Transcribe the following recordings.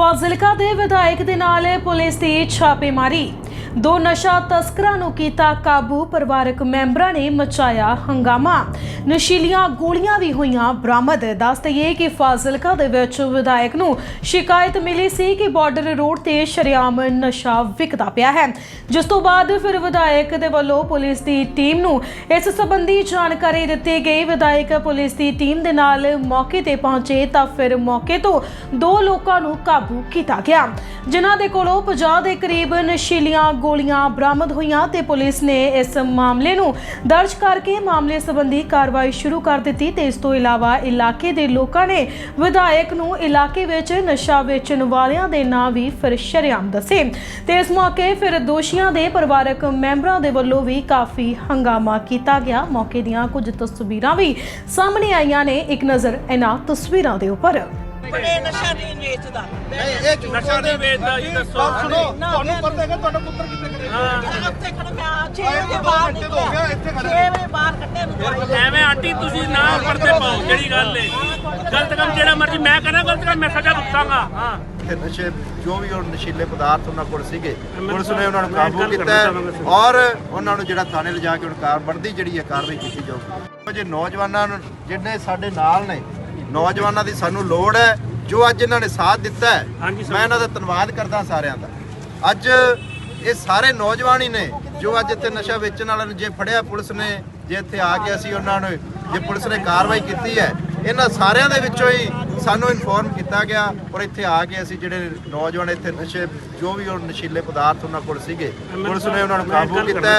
ਫਾਜ਼ਿਲਕਾ ਦੇ ਵਿਧਾਇਕ ਦੇ ਨਾਲ ਪੁਲਿਸ ਦੀ ਛਾਪੇਮਾਰੀ। ਦੋ ਨਸ਼ਾ ਤਸਕਰਾਂ ਨੂੰ ਕੀਤਾ ਕਾਬੂ, ਪਰਿਵਾਰਕ ਮੈਂਬਰਾਂ ਨੇ ਮਚਾਇਆ ਹੰਗਾਮਾ। ਨਸ਼ੀਲੀਆਂ ਗੋਲੀਆਂ ਵੀ ਹੋਈਆਂ ਬਰਾਮਦ। ਦੱਸ ਦਈਏ ਕਿ ਫਾਜ਼ਿਲਕਾ ਦੇ ਵਿੱਚ ਵਿਧਾਇਕ ਨੂੰ ਸ਼ਿਕਾਇਤ ਮਿਲੀ ਸੀ ਕਿ ਬਾਰਡਰ ਰੋਡ ਤੇ ਸ਼ਰੇਆਮ ਨਸ਼ਾ ਵਿਕਦਾ ਪਿਆ ਹੈ। ਜਿਸ ਤੋਂ ਬਾਅਦ ਫਿਰ ਵਿਧਾਇਕ ਦੇ ਵੱਲੋਂ ਪੁਲਿਸ ਦੀ ਟੀਮ ਨੂੰ ਇਸ ਸੰਬੰਧੀ ਜਾਣਕਾਰੀ ਦਿੱਤੀ ਗਈ। ਵਿਧਾਇਕ ਪੁਲਿਸ ਦੀ ਟੀਮ ਦੇ ਨਾਲ ਮੌਕੇ ਤੇ ਪਹੁੰਚੇ ਤਾਂ ਫਿਰ ਮੌਕੇ ਤੋਂ ਦੋ ਲੋਕਾਂ ਨੂੰ ਕਾਬੂ ਕੀਤਾ ਗਿਆ। ਜਿਨ੍ਹਾਂ ਦੇ ਕੋਲੋਂ 50 ਦੇ ਕਰੀਬ ਨਸ਼ੀਲੀਆਂ ਗੋਲੀਆਂ ਬਰਾਮਦ ਹੋਈਆਂ ਤੇ ਪੁਲਿਸ ਨੇ ਇਸ ਮਾਮਲੇ ਨੂੰ ਦਰਜ ਕਰਕੇ ਮਾਮਲੇ ਸੰਬੰਧੀ ਕਾਰਵਾਈ ਸ਼ੁਰੂ ਕਰ ਦਿੱਤੀ ਤੇ ਇਸ ਤੋਂ ਇਲਾਵਾ ਇਲਾਕੇ ਦੇ ਲੋਕਾਂ ਨੇ ਵਿਧਾਇਕ ਨੂੰ ਇਲਾਕੇ ਵਿੱਚ ਨਸ਼ਾ ਵੇਚਣ ਵਾਲਿਆਂ ਦੇ ਨਾਂ ਵੀ ਫਿਰ ਸ਼ਰੇਆਮ ਦੱਸੇ। ਤੇ ਇਸ ਮੌਕੇ ਫਿਰ ਦੋਸ਼ੀਆਂ ਦੇ ਪਰਿਵਾਰਕ ਮੈਂਬਰਾਂ ਦੇ ਵੱਲੋਂ ਵੀ ਕਾਫੀ ਹੰਗਾਮਾ ਕੀਤਾ ਗਿਆ। ਮੌਕੇ ਦੀਆਂ ਕੁਝ ਤਸਵੀਰਾਂ ਵੀ ਸਾਹਮਣੇ ਆਈਆਂ ਨੇ। ਇੱਕ ਨਜ਼ਰ ਇਹਨਾਂ ਤਸਵੀਰਾਂ ਦੇ ਉੱਪਰ। ਨਸ਼ਾ ਨਹੀਂ ਵੇਚਦਾ। ਇਹ ਝੂਠ ਨਸ਼ਾ ਨਹੀਂ ਵੇਚਦਾ ਜੀ ਦੱਸੋ। ਗੱਲ ਸੁਣੋ ਤੁਹਾਨੂੰ ਪਤਾ ਹੈਗਾ ਤੁਹਾਡਾ ਪੁੱਤਰ ਕਿੱਥੇ ਕਰੇ ਉੱਥੇ ਖੜ ਮੈਂ 6 ਵਜੇ ਬਾਹਰ ਘੰਟੇ ਤੋਂ ਹੋ ਗਿਆ, ਇੱਥੇ ਖੜੇ। 6 ਵਜੇ ਬਾਹਰ ਕੱਢੇ ਨੂੰ ਦਵਾਈ ਐਵੇਂ ਆਂਟੀ ਤੁਸੀਂ ਨਾ ਪਰਦੇ ਪਾਓ ਜਿਹੜੀ ਗੱਲ ਏ। ਗਲਤ ਕੰਮ ਜਿਹੜਾ ਮਰਜ਼ੀ ਮੈਂ ਕਹਿੰਦਾ ਗਲਤ ਕੰਮ ਮੈਂ ਸਜ਼ਾ ਭੁਗਤਾਂਗਾ ਹਾਂ। ਤੇ ਨਸ਼ੇ ਜੋ ਵੀ ਉਹ ਨਸ਼ੀਲੇ ਪਦਾਰਥ ਉਹਨਾਂ ਕੋਲ ਸੀਗੇ ਪੁਲਿਸ ਨੇ ਉਹਨਾਂ ਨੂੰ ਕਾਬੂ ਕੀਤਾ ਔਰ ਉਹਨਾਂ ਨੂੰ ਜਿਹੜਾ ਥਾਣੇ ਲਿਜਾ ਕੇ ਹੁਣ ਕਾਰਬੰਦੀ ਜਿਹੜੀ ਹੈ ਕਾਰਵਾਈ ਕੀਤੀ ਜਾਊਗੀ। ਜੇ ਨੌਜਵਾਨਾਂ ਨੂੰ ਜਿਹੜੇ ਸਾਡੇ ਨਾਲ ਨੇ ਨੌਜਵਾਨਾਂ ਦੀ ਸਾਨੂੰ ਲੋੜ ਹੈ ਜੋ ਅੱਜ ਇਹਨਾਂ ਨੇ ਸਾਥ ਦਿੱਤਾ ਹੈ। ਮੈਂ ਇਹਨਾਂ ਦਾ ਧੰਨਵਾਦ ਕਰਦਾ ਸਾਰਿਆਂ ਦਾ ਅੱਜ ਇਹ ਸਾਰੇ ਨੌਜਵਾਨ ਹੀ ਨੇ ਜੋ ਅੱਜ ਇੱਥੇ ਨਸ਼ਾ ਵੇਚਣ ਵਾਲਿਆਂ ਨੂੰ ਜੇ ਫੜਿਆ ਪੁਲਿਸ ਨੇ ਜੇ ਇੱਥੇ ਆ ਕੇ ਅਸੀਂ ਉਹਨਾਂ ਨੂੰ ਜੇ ਪੁਲਿਸ ਨੇ ਕਾਰਵਾਈ ਕੀਤੀ ਹੈ ਇਹਨਾਂ ਸਾਰਿਆਂ ਦੇ ਵਿੱਚੋਂ ਹੀ ਸਾਨੂੰ ਇਨਫੋਰਮ ਕੀਤਾ ਗਿਆ ਔਰ ਇੱਥੇ ਆ ਕੇ ਅਸੀਂ ਜਿਹੜੇ ਨੌਜਵਾਨ ਇੱਥੇ ਨਸ਼ੇ ਜੋ ਵੀ ਉਹ ਨਸ਼ੀਲੇ ਪਦਾਰਥ ਉਹਨਾਂ ਕੋਲ ਸੀਗੇ ਪੁਲਿਸ ਨੇ ਉਹਨਾਂ ਨੂੰ ਕਾਬੂ ਕੀਤਾ।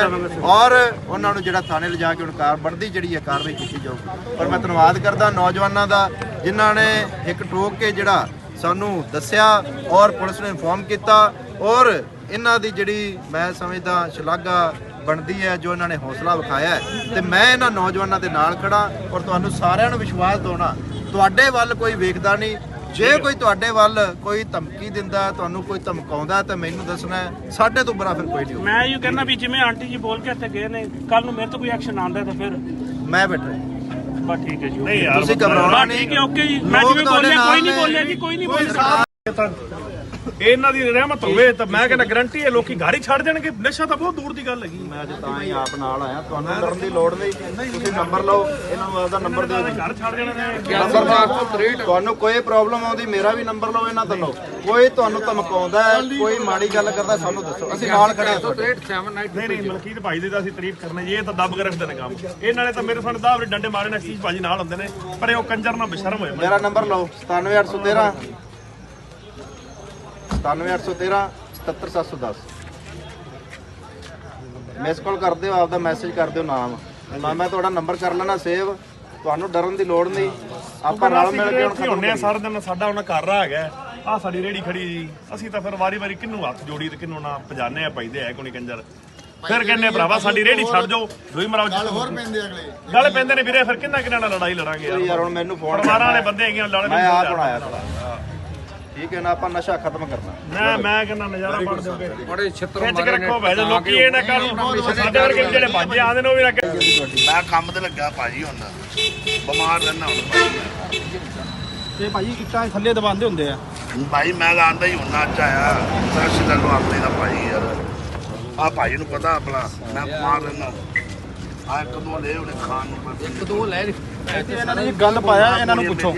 ਔਰ ਉਹਨਾਂ ਨੂੰ ਜਿਹੜਾ ਥਾਣੇ ਲਿਜਾ ਕੇ ਹੁਣ ਕਾਰਬੰਦੀ ਜਿਹੜੀ ਹੈ ਕਾਰਵਾਈ ਕੀਤੀ ਜਾਊਗੀ ਔਰ ਮੈਂ ਧੰਨਵਾਦ ਕਰਦਾ ਨੌਜਵਾਨਾਂ ਦਾ ਜਿਨ੍ਹਾਂ ਨੇ ਇੱਕ ਟੋਕ ਕੇ ਜਿਹੜਾ ਸਾਨੂੰ ਦੱਸਿਆ ਔਰ ਪੁਲਿਸ ਨੂੰ ਇਨਫੋਰਮ ਕੀਤਾ ਔਰ ਇਹਨਾਂ ਦੀ ਜਿਹੜੀ ਮੈਂ ਸਮਝਦਾ ਸ਼ਲਾਘਾ ਬਣਦੀ ਹੈ ਜੋ ਇਹਨਾਂ ਨੇ ਹੌਸਲਾ ਵਿਖਾਇਆ ਤੇ ਮੈਂ ਇਹਨਾਂ ਨੌਜਵਾਨਾਂ ਦੇ ਨਾਲ ਖੜਾ ਔਰ ਤੁਹਾਨੂੰ ਸਾਰਿਆਂ ਨੂੰ ਵਿਸ਼ਵਾਸ ਦਿਵਾਉਣਾ ਤੁਹਾਡੇ ਵੱਲ ਕੋਈ ਵੇਖਦਾ ਨਹੀਂ ਜੇ ਕੋਈ ਤੁਹਾਡੇ ਵੱਲ ਕੋਈ ਧਮਕੀ ਦਿੰਦਾ ਤੁਹਾਨੂੰ ਕੋਈ ਧਮਕਾਉਂਦਾ ਤਾਂ ਮੈਨੂੰ ਦੱਸਣਾ। ਸਾਡੇ ਤੋਂ ਬੁਰਾ ਫਿਰ ਕੋਈ ਨਹੀਂ। ਮੈਂ ਇਹ ਕਹਿੰਦਾ ਵੀ ਜਿਵੇਂ ਆਂਟੀ ਜੀ ਬੋਲ ਕੇ ਇੱਥੇ ਗਏ ਨੇ ਕੱਲ ਨੂੰ ਮੇਰੇ ਤੋਂ ਕੋਈ ਐਕਸ਼ਨ ਆਉਂਦਾ ਤਾਂ ਫਿਰ ਮੈਂ ਬੈਠਾ। ਬਸ ਠੀਕ ਹੈ ਜੀ ਨਹੀਂ ਯਾਰ, ਤੁਸੀਂ ਘਬਰਾਉਣਾ ਨਹੀਂ ਠੀਕ ਹੈ ਓਕੇ ਜੀ ਮੈਂ ਜਿਵੇਂ ਤੁਹਾਡੇ ਬੋਲਿਆ ਕੋਈ ਨਹੀਂ। ਬੋਲਿਆ ਜੀ ਕੋਈ ਨਹੀਂ ਬੋਲਿਆ ਇਹਨਾਂ ਦੀ ਰਹਿਮਤ ਹੋਵੇ ਤਾਂ ਮੈਂ ਕਹਿੰਦਾ ਗਰੰਟੀ ਹੈ ਲੋਕੀ ਘਰ ਹੀ ਛੱਡ ਦੇਣਗੇ ਨਸ਼ਾ ਤਾਂ ਬਹੁਤ ਦੂਰ ਦੀ ਗੱਲ ਹੈਗੀ। ਮੈਂ ਅੱਜ ਤਾਂ ਹੀ ਆਪ ਨਾਲ ਆਇਆ। ਤੁਹਾਨੂੰ ਕਰਨ ਦੀ ਲੋੜ ਨਹੀਂ। ਤੁਸੀਂ ਨੰਬਰ ਲਓ। ਇਹਨਾਂ ਨੂੰ ਆਪਦਾ ਨੰਬਰ ਦਿਓ। ਜੀ ਘਰ ਛੱਡ ਦੇਣਾ ਨੰਬਰ ਦਿਓ। ਤੁਹਾਨੂੰ ਕੋਈ ਪ੍ਰੋਬਲਮ ਆਉਂਦੀ ਮੇਰਾ ਵੀ ਨੰਬਰ ਲਓ ਇਹਨਾਂ ਦਾ ਲਓ। ਕੋਈ ਤੁਹਾਨੂੰ ਧਮਕਾਉਂਦਾ ਕੋਈ ਮਾੜੀ ਗੱਲ ਕਰਦਾ ਸਾਨੂੰ ਦੱਸੋ। ਅਸੀਂ ਨਾਲ ਖੜੇ ਹਾਂ ਤੁਹਾਡੇ। ਨਹੀਂ ਨਹੀਂ ਮਲਕੀਤ ਭਾਈ ਦੀ ਤਾਂ ਅਸੀਂ ਤਾਰੀਫ ਕਰਨੇ ਜੀ ਇਹ ਤਾਂ ਦੱਬ ਕੇ ਰੱਖਦੇ ਨੇ ਕੰਮ। ਇਹਨਾਂ ਨੇ ਤਾਂ ਮੇਰੇ ਸਾਹਮਣੇ ਦਾਵਰੇ ਡੰਡੇ ਮਾਰੇ ਨੇ ਅਸੀਸ ਭਾਜੀ ਨਾਲ ਹੁੰਦੇ ਨੇ। ਪਰ ਇਹ ਉਹ ਕੰਜਰ ਨਾਲ ਬਸ਼ਰਮ ਹੋਏ। ਮੇਰਾ ਨੰਬਰ ਲਓ 97813 97813 77710 ਮਿਸ ਕਾਲ ਕਰ ਦਿਓ ਆਪਦਾ ਮੈਸੇਜ ਕਰ ਦਿਓ ਨਾਮ। ਮੈਂ ਮੈਂ ਤੁਹਾਡਾ ਨੰਬਰ ਕਰ ਲੈਣਾ ਸੇਵ ਤੁਹਾਨੂੰ ਡਰਨ ਦੀ ਲੋੜ ਨਹੀਂ। ਆਪਾਂ ਨਾਲ ਮਿਲ ਕੇ ਹੁਣ ਹੁੰਨੇ ਆ ਸਾਰਾ ਦਿਨ ਸਾਡਾ ਹੁਣ ਘਰ ਆ ਹੈਗਾ ਆ ਸਾਡੀ ਰੇੜੀ ਖੜੀ ਜੀ। ਅਸੀਂ ਤਾਂ ਫਿਰ ਵਾਰੀ-ਵਾਰੀ ਕਿੰਨੂੰ ਹੱਥ ਜੋੜੀ ਤੇ ਕਿੰਨੂੰ ਨਾ ਪਜਾਨੇ ਆ ਪੈਦੇ ਹੈ ਕੋਈ ਕੰਜਰ। ਫਿਰ ਕਹਿੰਨੇ ਭਰਾਵਾ ਸਾਡੀ ਰੇੜੀ ਛੱਡ ਜਾਓ। ਦੋਈ ਮਰਾਓ ਗੱਲ ਹੋਰ ਪੈਂਦੇ ਅਗਲੇ। ਗੱਲ ਪੈਂਦੇ ਨੇ ਵੀਰੇ ਫਿਰ ਕਿੰਨਾ ਕਿੰਨਾ ਨਾਲ ਲੜਾਈ ਲੜਾਂਗੇ ਯਾਰ ਯਾਰ ਹੁਣ ਮੈਨੂੰ ਫੋਨ ਪਰਿਵਾਰਾਂ ਵਾਲੇ ਬੰਦੇ ਹੈਗੇ ਆ, ਲੜ ਮੈਂ ਆਪ। ਬਣਾਇਆ ਤੁਹਾਡਾ ਠੀਕ ਹੈ ਨਾ ਆਪਾਂ ਨਸ਼ਾ ਖਤਮ ਕਰਨਾ। ਮੈਂ ਮੈਂ ਕਹਿੰਦਾ ਨਜ਼ਾਰਾ ਬਣ ਦੋਗੇ ਬੜੇ ਛਿੱਤਰ ਖਿੱਚ ਕੇ ਰੱਖੋ ਭੈ ਲੋਕੀ ਇਹ ਨਾ ਕੱਲ ਸਾਡੇ ਵਰਗੇ ਜਿਹੜੇ ਭਾਜੇ ਆਂਦੇ ਨੇ ਉਹ ਵੀ ਨਾ ਮੈਂ ਕੰਮ ਤੇ ਲੱਗਾ ਭਾਜੀ ਹੁਣ। ਬਿਮਾਰ ਰਹਿਣਾ ਹੁਣ ਭਾਜੀ ਤੇ ਭਾਜੀ ਇੱਟਾਂ ਥੱਲੇ ਦਬਾਉਂਦੇ ਹੁੰਦੇ ਆ। ਮੈਂ। ਭਾਈ ਮੈਂ ਆਂਦਾ ਹੀ ਹੁਣ ਅੱਜ ਆਇਆ ਸੱਚ ਦਾ ਆਉਂਦੇ ਦਾ ਭਾਈ ਯਾਰ। ਆ ਭਾਈ ਨੂੰ ਪਤਾ ਆਪਣਾ ਮੈਂ ਬਿਮਾਰ ਰਹਿਣਾ ਆ ਇੱਕ ਦੋ ਲੈ ਉਹਨੇ ਖਾਣ ਨੂੰ ਪਰ ਇੱਕ ਦੋ ਲੈ ਇੱਥੇ ਇਹਨਾਂ ਨੇ ਜੀ ਗੱਲ ਪਾਇਆ ਇਹਨਾਂ ਨੂੰ ਪੁੱਛੋ।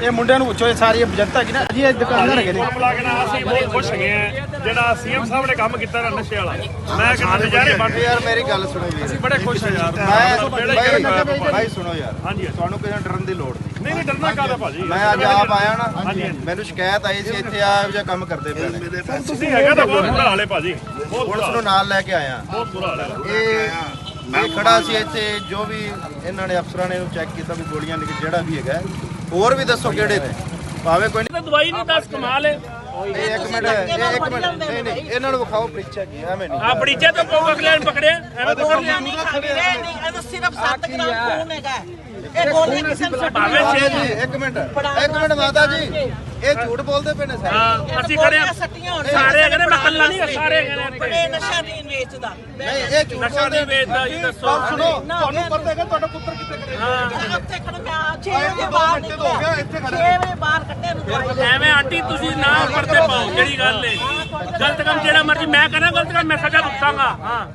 ਇਹ ਮੁੰਡਿਆਂ ਨੂੰ ਪੁੱਛੋ ਇਹ ਸਾਰੀ ਜਨਤਾ ਕੀ ਨਾ। ਜੀ ਇਹ ਦੁਕਾਨਦਾਰ ਹੈਗੇ ਨੇ। ਬੁਲਾ ਕੇ ਨਾ ਅਸੀਂ ਬਹੁਤ ਖੁਸ਼ ਹੈਗੇ ਆ। ਜਿਹੜਾ ਸੀਐਮ ਸਾਹਿਬ ਨੇ ਕੰਮ ਕੀਤਾ ਨਾ ਨਸ਼ੇ ਵਾਲਾ। ਮੈਂ ਕਹਿੰਦਾ ਨਜ਼ਾਰੇ ਬਣ ਯਾਰ ਮੇਰੀ ਗੱਲ ਸੁਣੋ ਵੀਰ ਅਸੀਂ ਬੜੇ ਖੁਸ਼ ਆ ਯਾਰ। ਮੈਂ ਭਾਈ ਸੁਣੋ ਹਾਂਜੀ ਤੁਹਾਨੂੰ ਕਿਸੇ ਨੂੰ ਡਰਨ ਦੀ ਲੋੜ ਨਹੀਂ। ਨਹੀਂ ਨਹੀਂ ਡਰਨਾ ਕਾਹਦਾ ਭਾਜੀ? ਮੈਂ ਅੱਜ ਆਪ ਆਇਆ ਨਾ। ਮੈਨੂੰ ਸ਼ਿਕਾਇਤ ਆਈ ਸੀ ਇੱਥੇ ਆ ਇਹੋ ਜਿਹਾ ਕੰਮ ਕਰਦੇ ਪਏ ਨੇ। ਮੇਰੇ ਪੈਸੇ ਤੁਸੀਂ ਹੈਗਾ ਤਾਂ ਬਹੁਤ ਬੁਰਾ ਹਾਲ ਹੈ ਭਾਜੀ। ਬਹੁਤ ਬੁਰਾ ਪੁਲਿਸ ਨੂੰ ਨਾਲ ਲੈ ਕੇ ਆਇਆ। ਬਹੁਤ ਬੁਰਾ ਹਾਲ ਹੈ। ਇਹ ਮੈਂ ਖੜਾ ਸੀ ਇੱਥੇ ਜੋ ਵੀ ਇਹਨਾਂ ਨੇ ਅਫਸਰਾਂ ਨੇ ਇਹਨੂੰ ਚੈੱਕ ਕੀਤਾ ਵੀ ਗੋਲੀਆਂ ਨਿਕ ਜਿਹੜਾ ਵੀ ਹੈਗਾ ਹੋਰ ਵੀ ਦੱਸੋ ਕਿਹੜੇ ਨੇ? ਭਾਵੇਂ ਕੋਈ ਤਾਂ ਦਵਾਈ ਨਹੀਂ ਦੱਸ ਕਮਾਲ ਹੈ। ਨਹੀਂ ਇੱਕ ਮਿੰਟ ਇਹ ਇੱਕ ਮਿੰਟ ਨਹੀਂ ਨਹੀਂ ਇਹਨਾਂ ਨੂੰ ਵਿਖਾਓ ਪ੍ਰੀਚਾ ਕੀ ਹੈ, ਐਵੇਂ ਨਹੀਂ। ਆ ਬੜੀਚੇ ਤੋਂ ਪੋਕ ਅਗਲੇ ਨੇ ਪਕੜਿਆ। ਐਵੇਂ ਤਾਂ ਗੋਲੀਆਂ ਨਹੀਂ ਖਾਂਦੇ ਨਹੀਂ ਇਹ ਸਿਰਫ 7 ਗ੍ਰਾਮ ਖੂਨ ਹੈਗਾ ਇਹ ਗੋਲੀਆਂ ਕਿਸੇ ਨੂੰ ਭਾਵੇਂ ਛੇ ਜੀ ਇੱਕ ਮਿੰਟ। ਇੱਕ ਮਿੰਟ ਮਾਤਾ ਜੀ ਇਹ ਝੂਠ ਬੋਲਦੇ ਪਏ ਨੇ ਸਾਰੇ। ਹਾਂ ਅਸੀਂ ਖੜੇ ਹਾਂ। ਸੱਟੀਆਂ ਹੋਣ ਸਾਰੇ ਹੈਗੇ ਨੇ ਮੈਂ ਕੱਲਾ ਨਹੀਂ ਸਾਰੇ ਹੈਗੇ ਨੇ ਬੜੇ ਨਸ਼ਾ ਨਹੀਂ ਵੇਚਦਾ। ਨਹੀਂ ਇਹ ਝੂਠ ਨਸ਼ਾ ਬੋਲਦੇ ਨਹੀਂ ਵੇਚਦਾ ਜੀ ਦੱਸੋ। ਗੱਲ ਸੁਣੋ ਤੁਹਾਨੂੰ ਪਤਾ ਹੈਗਾ ਤੁਹਾਡਾ ਪੁੱਤਰ ਕਿੱਥੇ ਕਰੇ ਉੱਥੇ ਖੜ ਮੈਂ 6 ਵਜੇ ਬਾਹਰ ਨਿਕਲਿਆ 6 ਵਜੇ ਬਾਹਰ ਕੱਢੇ ਨੂੰ ਦਵਾਈ ਐਵੇਂ ਆਂਟੀ ਤੁਸੀਂ ਨਾ ਪਰਦੇ ਪਾਓ ਜਿਹੜੀ ਗੱਲ ਗਲਤ ਕੰਮ ਜਿਹੜਾ ਮਰਜ਼ੀ ਮੈਂ ਕਰਾਂ ਗਲਤ ਕੰਮ ਮੈਂ ਸਜ਼ਾ ਭੁਗਤਾਂਗਾ। ਹਾਂ।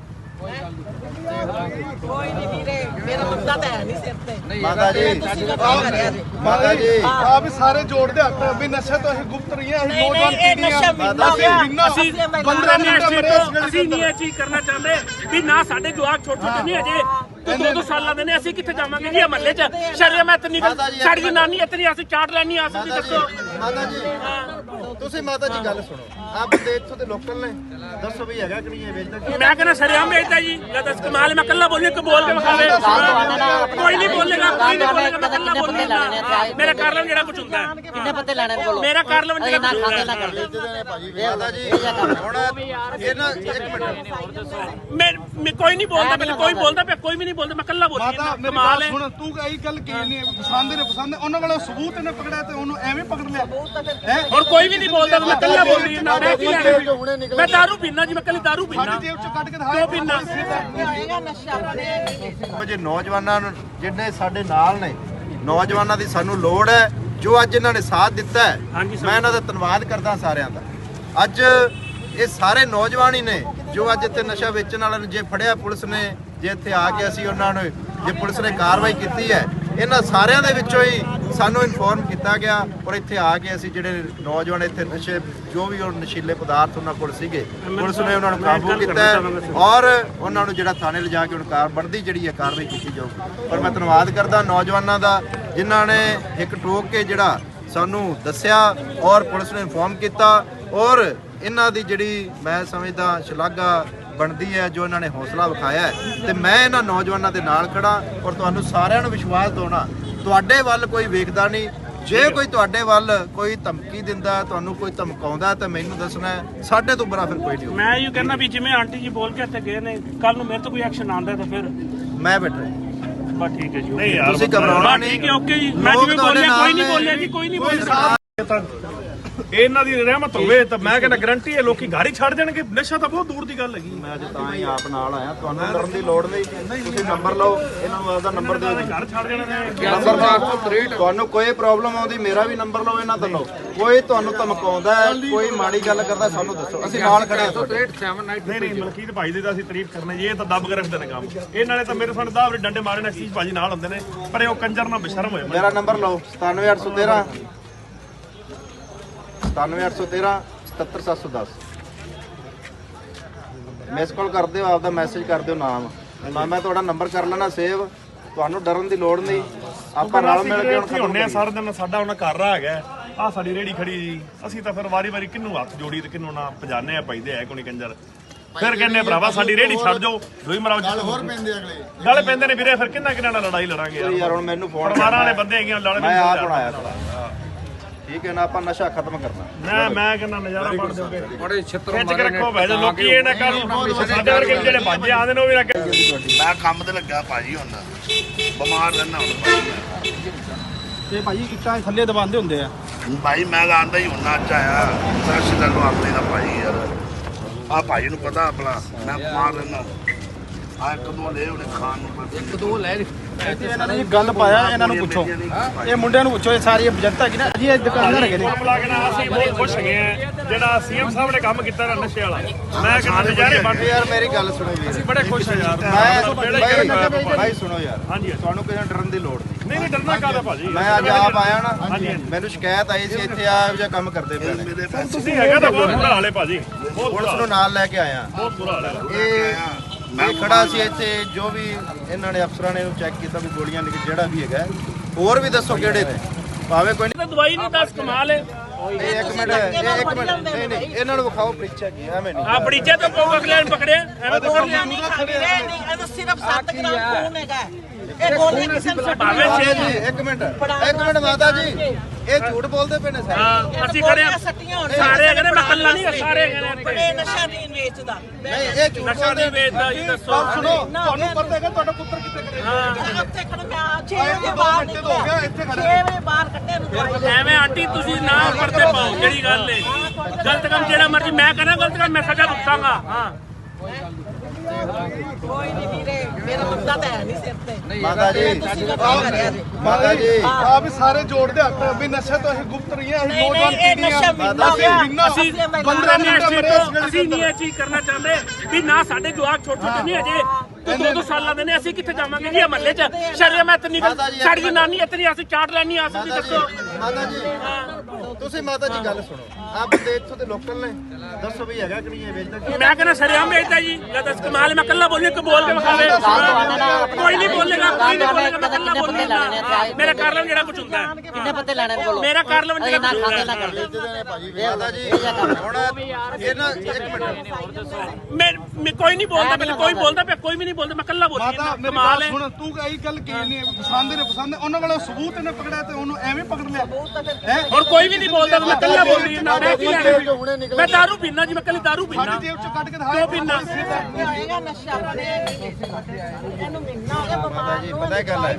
ਕੋਈ ਨਹੀਂ ਵੀਰੇ ਮੇਰਾ ਮੁੰਡਾ ਤਾਂ ਹੈ ਨਹੀਂ ਸਿਰ ਤੇ। ਮਾਤਾ ਜੀ। ਤੁਸੀਂ ਤਾਂ ਕਰਿਆ ਜੀ ਮਾਤਾ ਜੀ। ਆ ਵੀ ਸਾਰੇ ਜੋੜਦੇ ਹੱਥ ਵੀ ਨਸ਼ੇ ਤੋਂ ਅਸੀਂ ਗੁਪਤ ਰਹੀਆਂ ਅਸੀਂ ਨਹੀਂ ਨੌਜਵਾਨ ਇਹ ਪੀੜ੍ਹੀ ਨਸ਼ਾ ਆ ਮਹੀਨਾ ਹੋ ਗਿਆ। ਅਸੀਂ ਅਸੀਂ ਤੋਂ- ਨਹੀਂ ਇਹ ਚੀਜ਼ ਕਰਨਾ ਚਾਹੁੰਦੇ ਵੀ ਨਾ ਸਾਡੇ ਜਵਾਕ ਛੋਟੇ ਛੋਟੇ ਨਹੀਂ ਅਜੇ। ਤੇ ਦੋ ਦੋ ਸਾਲਾਂ ਦੇ ਨੇ ਅਸੀਂ ਕਿੱਥੇ ਜਾਵਾਂਗੇ? ਜੀ ਮਹੱਲੇ 'ਚ ਸ਼ਰੀਆ ਮੈਂ ਇਤਨੀ ਮਾਤਾ ਜੀ, ਸਾਡੀ ਜਨਾਨੀ ਇਤਨੀ ਅਸੀਂ ਚਾਟ ਲੈਣੀ ਆ ਅਸੀਂ ਮਾਤਾ ਜੀ ਦੱਸੋ। ਮਾਤਾ ਜੀ। ਤੁਸੀਂ ਮਾਤਾ ਜੀ ਗੱਲ ਸੁਣੋ। ਆ ਬੰਦੇ ਇੱਥੋਂ ਦੇ ਲੋਕਲ ਨੇ। ਦੱਸੋ ਵੀ ਹੈਗਾ ਕਿ ਨਹੀਂ ਇਹ ਵੇਚਦਾ ਕੀ? ਮੈਂ ਕਹਿੰਦਾ ਸ਼ਰੀਆਮ ਵੇਚਦਾ ਜੀ। ਜਾਂ ਦਸ ਕਮਾਲ ਹੈ, ਮੈਂ ਕੱਲਾ ਬੋਲੇ ਕਿ ਬੋਲ ਕੇ ਵਿਖਾਵੇ। ਕੋਈ ਨਹੀਂ ਬੋਲੇਗਾ ਕੋਈ ਨਹੀਂ ਬੋਲੇਗਾ ਮੈਂ ਕੱਲਾ ਬੋਲੇਗਾ ਮੇਰਾ ਕਾਰਨ ਜਿਹੜਾ ਕੁਝ ਹੁੰਦਾ ਹੈ। ਕਿੰਨੇ ਪੱਤੇ ਲੈਣੇ ਨੇ ਬੋਲੋ ਮੇਰਾ ਕਾਰਨ ਜਿਹੜਾ ਨਾ ਕੁਝ ਹੁੰਦਾ ਨਾ ਹੈ ਮਾਤਾ ਜੀ ਹੁਣ ਇਹ ਨਾ ਇੱਕ ਮਿੰਟ। ਮੈਂ ਮੈਂ ਕੋਈ ਨਹੀਂ ਬੋਲਦਾ ਪਹਿਲੇ ਕੋਈ ਬੋਲਦਾ ਪਿਆ ਕੋਈ ਵੀ ਨਹੀਂ ਬੋਲਦਾ ਮੈਂ ਕੱਲਾ ਬੋਲੀ। ਮੇਰੀ ਕਮਾਲ ਹੈ। ਸੁਣ ਤੂੰ ਕਹੀ ਗੱਲ ਕੀ ਨਹੀਂ ਪਸੰਦ ਨੇ ਪਸੰਦ ਉਹਨਾਂ ਕੋਲੋਂ ਸਬੂਤ ਇਹਨੇ ਪਕੜਿਆ ਤੇ ਉਹਨੂੰ ਐਵੇਂ ਪਕੜ ਲਿਆ। ਹੈ? ਹੁਣ ਕੋਈ ਵੀ ਨਹੀਂ ਬੋਲਦਾ ਮੈਂ ਕੱਲਾ ਬੋਲਦੀ ਨਾ ਮੈਂ ਕੀ ਲੈਣਾ? ਮੈਂ ਦਾਰੂ ਪੀਣਾ ਜੀ ਮੈਂ ਕੱਲੀ ਦਾਰੂ ਪੀਣਾ ਜੇਬ ਚੋਂ ਕੱਢ ਕੇ ਕਿਉਂ ਪੀਣਾ ਜੇ ਨੌਜਵਾਨਾਂ ਨੂੰ ਜਿਹੜੇ ਸਾਡੇ ਨਾਲ ਨੇ ਨੌਜਵਾਨਾਂ ਦੀ ਸਾਨੂੰ ਲੋੜ ਹੈ ਜੋ ਅੱਜ ਇਹਨਾਂ ਨੇ ਸਾਥ ਦਿੱਤਾ ਹੈ। ਮੈਂ ਇਹਨਾਂ ਦਾ ਧੰਨਵਾਦ ਕਰਦਾ ਸਾਰਿਆਂ ਦਾ। ਅੱਜ ਇਹ ਸਾਰੇ ਨੌਜਵਾਨ ਹੀ ਨੇ ਜੋ ਅੱਜ ਇੱਥੇ ਨਸ਼ਾ ਵੇਚਣ ਵਾਲਿਆਂ ਨੂੰ ਜੇ ਫੜਿਆ ਪੁਲਿਸ ਨੇ ਜੇ ਇੱਥੇ ਆ ਕੇ ਅਸੀਂ ਉਹਨਾਂ ਨੂੰ ਜੇ ਪੁਲਿਸ ਨੇ ਕਾਰਵਾਈ ਕੀਤੀ ਹੈ ਇਹਨਾਂ ਸਾਰਿਆਂ ਦੇ ਵਿੱਚੋਂ ਹੀ ਸਾਨੂੰ ਇਨਫੋਰਮ ਕੀਤਾ ਗਿਆ ਔਰ ਇੱਥੇ ਆ ਕੇ ਅਸੀਂ ਜਿਹੜੇ ਨੌਜਵਾਨ ਇੱਥੇ ਨਸ਼ੇ ਜੋ ਵੀ ਉਹ ਨਸ਼ੀਲੇ ਪਦਾਰਥ ਉਹਨਾਂ ਕੋਲ ਸੀਗੇ ਪੁਲਿਸ ਨੇ ਉਹਨਾਂ ਨੂੰ ਕਾਬੂ ਕੀਤਾ ਔਰ ਉਹਨਾਂ ਨੂੰ ਜਿਹੜਾ ਥਾਣੇ ਲਿਜਾ ਕੇ ਹੁਣ ਕਾਰ ਬਣਦੀ ਜਿਹੜੀ ਹੈ ਕਾਰਵਾਈ ਕੀਤੀ ਜਾਊਗੀ। ਪਰ ਮੈਂ ਧੰਨਵਾਦ ਕਰਦਾ ਨੌਜਵਾਨਾਂ ਦਾ ਜਿਨ੍ਹਾਂ ਨੇ ਇੱਕ ਟੋਕ ਕੇ ਜਿਹੜਾ ਸਾਨੂੰ ਦੱਸਿਆ ਔਰ ਪੁਲਿਸ ਨੇ ਇਨਫੋਰਮ ਕੀਤਾ ਔਰ ਇਹਨਾਂ ਦੀ ਜਿਹੜੀ ਮੈਂ ਸਮਝਦਾ ਸ਼ਲਾਘਾ ਬਣਦੀ ਹੈ ਜੋ ਇਹਨਾਂ ਨੇ ਹੌਸਲਾ ਵਿਖਾਇਆ ਤੇ ਮੈਂ ਇਹਨਾਂ ਨੌਜਵਾਨਾਂ ਦੇ ਨਾਲ ਖੜਾ ਔਰ ਤੁਹਾਨੂੰ ਸਾਰਿਆਂ ਨੂੰ ਵਿਸ਼ਵਾਸ ਦਿਵਾਉਣਾ ਤੁਹਾਡੇ ਵੱਲ ਕੋਈ ਵੇਖਦਾ ਨਹੀਂ ਜੇ ਕੋਈ ਤੁਹਾਡੇ ਵੱਲ ਕੋਈ ਧਮਕੀ ਦਿੰਦਾ ਤੁਹਾਨੂੰ ਕੋਈ ਧਮਕਾਉਂਦਾ ਤਾਂ ਮੈਨੂੰ ਦੱਸਣਾ। ਸਾਡੇ ਤੋਂ ਬੁਰਾ ਫਿਰ ਕੋਈ ਨਹੀਂ। ਮੈਂ ਇਹ ਕਹਿੰਦਾ ਵੀ ਜਿਵੇਂ ਆਂਟੀ ਜੀ ਬੋਲ ਕੇ ਇੱਥੇ ਗਏ ਨੇ ਕੱਲ ਨੂੰ ਮੇਰੇ ਤੋਂ ਕੋਈ ਐਕਸ਼ਨ ਆਉਂਦਾ ਤਾਂ ਫਿਰ ਮੈਂ ਬੈਠਾ ਜੀ। ਬਸ ਠੀਕ ਹੈ ਜੀ ਨਹੀਂ ਯਾਰ ਤੁਸੀਂ ਘਬਰਾਉਣਾ ਨਹੀਂ ਠੀਕ ਹੈ ਓਕੇ ਜੀ ਮੈਂ ਜਿਵੇਂ ਬੋਲਿਆ ਕੋਈ ਨਹੀਂ। ਬੋਲਿਆ ਜੀ ਕੋਈ ਨਹੀਂ ਬੋਲਿਆ ਇਹਨਾਂ ਦੀ ਰਹਿਮਤ ਹੋਵੇ ਤਾਂ ਮੈਂ ਕਹਿੰਦਾ ਗਰੰਟੀ ਹੈ ਲੋਕੀ ਘਰ ਹੀ ਛੱਡ ਦੇਣਗੇ ਨਸ਼ਾ ਤਾਂ ਬਹੁਤ ਦੂਰ ਦੀ ਗੱਲ ਹੈਗੀ। ਮੈਂ ਅੱਜ ਤਾਂ ਹੀ ਆਪ ਨਾਲ ਆਇਆ। ਤੁਹਾਨੂੰ ਡਰਨ ਦੀ ਲੋੜ ਨਹੀਂ। ਤੁਸੀਂ ਨੰਬਰ ਲਓ। ਇਹਨਾਂ ਨੂੰ ਆਪਦਾ ਨੰਬਰ ਦਿਓ ਜੀ ਘਰ ਛੱਡ ਦੇਣੇ ਨੰਬਰ ਤੁਹਾਨੂੰ ਕੋਈ ਪ੍ਰੋਬਲਮ ਆਉਂਦੀ ਮੇਰਾ ਵੀ ਨੰਬਰ ਲਓ ਇਹਨਾਂ ਦਾ ਲਓ। ਕੋਈ ਤੁਹਾਨੂੰ ਧਮਕਾਉਂਦਾ ਹੈ ਕੋਈ ਮਾੜੀ ਗੱਲ ਕਰਦਾ ਸਾਨੂੰ ਦੱਸੋ। ਅਸੀਂ ਨਾਲ ਖੜੇ ਹਾਂ ਤੁਹਾਡੇ। ਨਹੀਂ ਨਹੀਂ ਮਲਕੀਤ ਭਾਈ ਦੀ ਤਾਂ ਅਸੀਂ ਤਾਰੀਫ ਕਰਨੇ ਜੀ ਇਹ ਤਾਂ ਦੱਬ ਕੇ ਰੱਖਦੇ ਨੇ ਕੰਮ। ਇਹਨਾਂ ਨੇ ਤਾਂ ਮੇਰੇ ਸਾਡੇ ਦਾ ਡੰਡੇ ਮਾਰੇ ਨੇ ਅਸੀਸ ਭਾਜੀ ਨਾਲ ਹੁੰਦੇ ਨੇ ਪਰ ਇਹ ਉਹ ਕੰਜਰ ਨਾਲ ਬਸ਼ਰਮ ਹੋਏ। ਮੇਰਾ ਨੰਬਰ ਲਓ 97813 97813 77710 ਮਿਸ ਕਾਲ ਕਰ ਦਿਓ ਆਪਦਾ ਮੈਸੇਜ ਕਰ ਦਿਓ ਨਾਮ। ਮੈਂ ਮੈਂ ਤੁਹਾਡਾ ਨੰਬਰ ਕਰ ਲੈਣਾ ਸੇਵ ਤੁਹਾਨੂੰ ਡਰਨ ਦੀ ਲੋੜ ਨਹੀਂ। ਆਪਾਂ ਨਾਲ ਮਿਲ ਕੇ ਹੁਣ ਹੁੰਨੇ ਆ ਸਾਰਾ ਦਿਨ ਸਾਡਾ ਹੁਣ ਘਰ ਰਾ ਹੈਗਾ ਆ ਸਾਡੀ ਰੇੜੀ ਖੜੀ ਜੀ। ਅਸੀਂ ਤਾਂ ਫਿਰ ਵਾਰੀ ਵਾਰੀ ਕਿੰਨੂੰ ਹੱਥ ਜੋੜੀ ਤੇ ਕਿੰਨੂੰ ਨਾ ਪਜਾਨੇ ਆ ਪੈਦੇ ਐ ਕੋਈ ਕੰਜਰ। ਫਿਰ ਕਹਿੰਨੇ ਭਰਾਵਾ ਸਾਡੀ ਰੇੜੀ ਛੱਡ ਜਾਓ। ਦੋਈ ਮਰਾਓ ਗੱਲ ਹੋਰ ਪੈਂਦੇ ਅਗਲੇ। ਗੱਲ ਪੈਂਦੇ ਨੇ ਵੀਰੇ ਫਿਰ ਕਿੰਨਾ ਕਿੰਨਾ ਨਾਲ ਲੜਾਈ ਲੜਾਂਗੇ ਯਾਰ ਯਾਰ ਹੁਣ ਮੈਨੂੰ ਫੋਨ ਪਰਿਵਾਰਾਂ ਵਾਲੇ ਬੰਦੇ ਹੈਗੇ ਆ, ਲੜ ਮੈਂ ਆਪ ਬਣਾਇਆ ਤੁਹਾਡਾ ਠੀਕ ਹੈ ਨਾ ਆਪਾਂ ਨਸ਼ਾ ਖਤਮ ਕਰਨਾ। ਮੈਂ ਮੈਂ ਕਹਿੰਦਾ ਨਜ਼ਾਰਾ ਬਣ ਦੋਗੇ ਬੜੇ ਛਿੱਤਰ ਖਿੱਚ ਕੇ ਰੱਖੋ ਭੈ ਲੋਕੀ ਇਹ ਨਾ ਕੱਲ ਸਾਡੇ ਵਰਗੇ ਜਿਹੜੇ ਭੱਜੇ ਆਂਦੇ ਨੇ ਉਹ ਵੀ ਨਾ ਮੈਂ ਕੰਮ ਤੇ ਲੱਗਾ ਭਾਜੀ ਹੁਣ। ਬਿਮਾਰ ਰਹਿਣਾ ਹੁਣ ਭਾਜੀ ਤੇ ਭਾਈ ਇੱਟਾਂ ਥੱਲੇ ਦਬਾਉਂਦੇ ਹੁੰਦੇ ਆ। ਭਾਈ ਮੈਂ ਆਂਦਾ ਹੀ ਹੁਣ ਅੱਜ ਆਇਆ। ਸਰਸ਼ ਦਾ ਲਵਾਕਲੀ ਦਾ ਭਾਈ ਯਾਰ। ਆ ਭਾਈ ਨੂੰ ਪਤਾ ਆਪਣਾ ਮੈਂ ਬਿਮਾਰ ਰਹਿਣਾ ਆ ਇੱਕ ਦੋ ਲੈ ਉਹਨੇ ਖਾਣ ਨੂੰ ਪਰ ਇੱਕ ਦੋ ਲੈ ਇੱਥੇ ਇਹਨਾਂ ਨੇ ਜੀ ਗੱਲ ਪਾਇਆ ਇਹਨਾਂ ਨੂੰ ਪੁੱਛੋ। ਇਹ ਮੁੰਡਿਆਂ ਨੂੰ ਪੁੱਛੋ ਇਹ ਸਾਰੀ ਜਨਤਾ ਕੀ ਨਾ। ਜੀ ਇਹ ਦੁਕਾਨਦਾਰ ਹੈਗੇ ਨੇ। ਬੁਲਾ ਕੇ ਨਾ ਅਸੀਂ ਬਹੁਤ ਖੁਸ਼ ਹੈਗੇ ਆ। ਜਿਹੜਾ ਸੀਐਮ ਸਾਹਿਬ ਨੇ ਕੰਮ ਕੀਤਾ ਨਾ ਨਸ਼ੇ ਵਾਲਾ। ਮੈਂ ਕਹਿੰਦਾ ਨਜ਼ਾਰੇ ਬਣ ਯਾਰ ਮੇਰੀ ਗੱਲ ਸੁਣੋ ਬੜੇ ਖੁਸ਼ ਯਾਰ। ਮੈਂ ਭਾਈ ਸੁਣੋ ਹਾਂਜੀ ਤੁਹਾਨੂੰ ਕਿਸੇ ਨੂੰ ਡਰਨ ਦੀ ਲੋੜ ਨਹੀਂ। ਨਹੀਂ ਨਹੀਂ ਡਰਨਾ ਕਾਹਦਾ ਭਾਜੀ? ਮੈਂ ਅੱਜ ਆਪ ਆਇਆ ਨਾ। ਮੈਨੂੰ ਸ਼ਿਕਾਇਤ ਆਈ ਸੀ ਇੱਥੇ ਆ ਇਹੋ ਜਿਹਾ ਕੰਮ ਕਰਦੇ ਪਏ ਨੇ। ਮੇਰੇ ਪੈਸੇ ਤੁਸੀਂ ਹੈਗਾ ਤਾਂ ਬਹੁਤ ਬੁਰਾ ਹਾਲ ਹੈ ਭਾਜੀ। ਬਹੁਤ ਬੁਰਾ ਪੁਲਿਸ ਨੂੰ ਨਾਲ ਲੈ ਕੇ ਆਇਆ। ਬਹੁਤ ਬੁਰਾ ਹਾਲ ਹੈ। ਇਹ ਇਹ ਖੜਾ ਸੀ ਇੱਥੇ ਜੋ ਵੀ ਇਹਨਾਂ ਨੇ ਅਫਸਰਾਂ ਨੇ ਇਹਨੂੰ ਚੈੱਕ ਕੀਤਾ ਵੀ ਗੋਲੀਆਂ ਨਿਕ ਜਿਹੜਾ ਵੀ ਹੈਗਾ ਹੋਰ ਵੀ ਦੱਸੋ ਕਿਹੜੇ ਨੇ? ਭਾਵੇਂ ਕੋਈ ਤਾਂ ਦਵਾਈ ਨਹੀਂ ਦੱਸ ਕਮਾਲ ਹੈ। ਨਹੀਂ ਇਹ ਇੱਕ ਮਿੰਟ ਇਹ ਇੱਕ ਮਿੰਟ ਨਹੀਂ ਨਹੀਂ ਇਹਨਾਂ ਨੂੰ ਵਿਖਾਓ ਪ੍ਰੀਚਾ ਕੀ ਹੈ, ਐਵੇਂ ਨਹੀਂ। ਆ ਬੜੀਜੇ ਤੋਂ ਪੋਕ ਅਗਲੇ ਨੇ ਪਕੜਿਆ ਐਵੇਂ ਤਾਂ ਗੋਲੀਆਂ ਨਹੀਂ ਖਾਂਦੇ ਨਹੀਂ ਇਹਦਾ ਸਿਰਫ 7 ਗ੍ਰਾਮ ਖੂਨ ਹੈਗਾ ਇਹ ਗੋਲੀਆਂ ਕਿਸੇ ਨੂੰ ਭਾਵੇਂ ਮਾਤਾ ਛੇ ਜੀ ਇੱਕ ਮਿੰਟ। ਇੱਕ ਮਿੰਟ ਮਾਤਾ ਜੀ ਇਹ ਝੂਠ ਬੋਲਦੇ ਪਏ ਨੇ ਸਾਰੇ। ਹਾਂ, ਅਸੀਂ ਖੜੇ ਹਾਂ। ਸੱਟੀਆਂ ਹੋਣ ਸਾਰੇ ਹੈਗੇ ਨੇ ਮੈਂ ਕੱਲਾ ਨਹੀਂ ਸਾਰੇ ਹੈਗੇ ਨੇ ਪਰ ਇੱਥੇ। ਇਹ ਨਸ਼ਾ ਨਹੀਂ ਵੇਚਦਾ। ਨਹੀਂ ਇਹ ਝੂਠ ਨਸ਼ਾ ਬੋਲਦੇ ਨਹੀਂ ਵੇਚਦਾ ਜੀ ਦੱਸੋ। ਸੁਣੋ ਤੁਹਾਨੂੰ ਪਤਾ ਹੈਗਾ ਤੁਹਾਡਾ ਪੁੱਤਰ ਕਿੱਥੇ ਖੜੇ ਹਾਂ। ਉੱਥੇ ਖੜੇ ਮੈਂ 6 ਵਜੇ ਬਾਹਰ ਨਿਕਲਿਆ। 6 ਵਜੇ ਬਾਹਰ ਕੱਢਿਆ ਨੂੰ ਦਵਾਈ। ਐਵੇਂ ਆਂਟੀ ਤੁਸੀਂ ਨਾ ਪਰਦੇ ਪਾਓ ਜਿਹੜੀ ਗੱਲ ਏ। ਗਲਤ ਕੰਮ ਜਿਹੜਾ ਮਰਜ਼ੀ ਮੈਂ ਕਰਾਂ ਗਲਤ ਕੰਮ ਮੈਂ ਸਜ਼ਾ ਭੁਗਤਾਂਗਾ। ਹਾਂ। ਕੋਈ ਨਹੀਂ ਵੀਰੇ ਮੇਰਾ ਮੁੰਡਾ ਤਾਂ ਹੈ ਨਹੀਂ ਸਿਰ ਤੇ। ਮਾਤਾ ਜੀ। ਤੁਸੀਂ ਕਦੋਂ ਕਰਿਆ ਜੀ। ਮਾਤਾ ਜੀ। ਆ ਵੀ ਸਾਰੇ ਜੋੜਦੇ ਹੱਥ ਵੀ ਨਸ਼ੇ ਤੋਂ ਅਸੀਂ ਗੁਪਤ ਰਹੀਆਂ ਅਸੀਂ ਨਹੀਂ ਨੌਜਵਾਨ ਨਹੀਂ ਇਹ ਪੀੜ੍ਹੀ ਨਸ਼ਾ ਆ ਮਹੀਨਾ ਹੋ ਗਿਆ। ਮਹੀਨਾ ਅਸੀਂ ਪੰਦਰਾਂ ਬੰਦੇ ਨੇ ਮਿੰਟ ਇਸ ਚੀਜ਼ ਮਰੇ ਇਸ ਤੋਂ ਗਲੀ ਅਸੀਂ ਦੇ ਨਹੀਂ ਇਹ ਚੀਜ਼ ਕਰਨਾ ਚਾਹੁੰਦੇ ਵੀ ਨਾ ਸਾਡੇ ਜਵਾਕ ਛੋਟੇ ਛੋਟੇ ਨਹੀਂ ਅਜੇ। ਤੇ ਦੋ ਦੋ ਸਾਲਾਂ ਦੇ ਨੇ ਅਸੀਂ ਕਿੱਥੇ ਜਾਵਾਂਗੇ? ਜੀ ਇਹ ਮਹੱਲੇ 'ਚ ਸ਼ਰਮ ਸਾਡੀ ਜਨਾਨੀ ਇਤਨੀ ਅਸੀਂ ਚਾਟ ਲੈਣੀ ਆ ਅਸੀਂ ਦੱਸੋ। ਮਾਤਾ ਜੀ ਤੁਸੀਂ ਮਾਤਾ ਜੀ ਗੱਲ ਸੁਣੋ। ਆ ਬੰਦੇ ਇੱਥੋਂ ਦੇ ਲੋਕਲ ਨੇ। ਦੱਸੋ ਵੀ ਹੈਗਾ ਕਿ ਨਹੀਂ ਇਹ ਵੇਚਦਾ ਕੀ? ਮੈਂ ਕਹਿੰਦਾ ਸ਼ਰਿਆਮ ਵੇਚਦਾ ਜੀ। ਜਾਂ ਦੱਸ ਕਮਾਲ ਮੈਂ ਕੱਲਾ ਬੋਲੀ ਕਿ ਬੋਲ ਕੇ ਵਿਖਾਵੇ। ਕੋਈ ਨਹੀਂ ਬੋਲੇਗਾ ਕੋਈ ਨਹੀਂ ਬੋਲੇਗਾ ਮੈਂ ਕੱਲਾ ਬੋਲੂਗਾ। ਮੇਰਾ ਕਰ ਲਵਾਂ ਜਿਹੜਾ ਕੁਝ ਹੁੰਦਾ ਹੈ। ਕਿੰਨੇ ਪੱਤੇ ਲੈਣੇ ਨੇ ਬੋਲੋ? ਮੇਰਾ ਕਰ ਲਵਾਂ ਜਿਹੜਾ ਨਾ ਕੁਝ ਹੁੰਦਾ ਨਾ ਹੈ। ਕਰਦੇ। ਮਾਤਾ ਜੀ ਹੁਣ ਇਹ ਨਾ ਇੱਕ ਮਿੰਟ। ਮੈਂ ਮੈਂ ਕੋਈ ਨਹੀਂ ਬੋਲਦਾ ਪਹਿਲੇ ਕੋਈ ਬੋਲਦਾ ਪਿਆ ਕੋਈ ਵੀ ਨਹੀਂ ਬੋਲਦਾ ਮੈਂ ਕੱਲਾ ਬੋਲੀ ਕਮਾਲ ਹੈ। ਸੁਣ ਤੂੰ ਕਹੀ ਗੱਲ ਕੀ ਨਹੀਂ ਪਸੰਦ ਨੇ ਪਸੰਦ ਉਹਨਾਂ ਵਾਲਾ ਸਬੂਤ ਇਹਨੇ ਪਕੜਿਆ ਤੇ ਉਹਨੂੰ ਐਵੇਂ ਪਕੜ ਲਿਆ। ਹੈ? ਹੁਣ ਕੋਈ ਵੀ ਨਹੀਂ ਬੋਲਦਾ ਮੈਂ ਕੱਲਾ ਬੋਲਦੀ ਨਾ ਮੈਂ ਕੀ ਲੈਣਾ ਮੈਂ ਦਾਰੂ ਪੀਣਾ ਜੀ ਮੈਂ ਕੱਲੀ ਦਾਰੂ ਪੀਣਾ ਸਾਡੀ ਜੇਬ ਚੋਂ ਕੱਢ ਕੇ ਦਿਖਾ ਕਿਉਂ ਪੀਣਾ ਹੋਏਗਾ ਨਸ਼ਾ ਇਹਨੂੰ ਮਹੀਨਾ ਹੋ ਗਿਆ ਬਿਮਾਰ ਜੀ ਪਤਾ ਕੀ ਗੱਲ ਹੈ